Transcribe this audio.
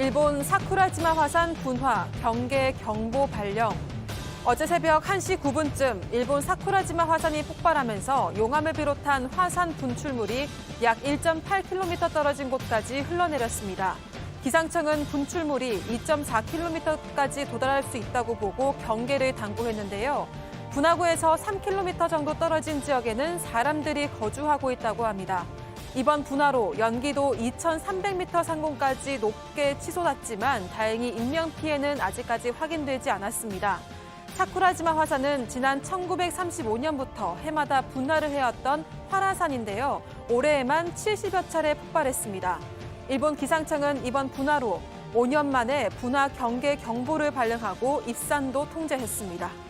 일본 사쿠라지마 화산 분화, 경계 경보 발령. 어제 새벽 1시 9분쯤 일본 사쿠라지마 화산이 폭발하면서 용암을 비롯한 화산 분출물이 약 1.8km 떨어진 곳까지 흘러내렸습니다. 기상청은 분출물이 2.4km까지 도달할 수 있다고 보고 경계를 당부했는데요. 분화구에서 3km 정도 떨어진 지역에는 사람들이 거주하고 있다고 합니다. 이번 분화로 연기도 2,300m 상공까지 높게 치솟았지만 다행히 인명 피해는 아직까지 확인되지 않았습니다. 사쿠라지마 화산은 지난 1935년부터 해마다 분화를 해왔던 활화산인데요. 올해에만 70여 차례 폭발했습니다. 일본 기상청은 이번 분화로 5년 만에 분화 경계 경보를 발령하고 입산도 통제했습니다.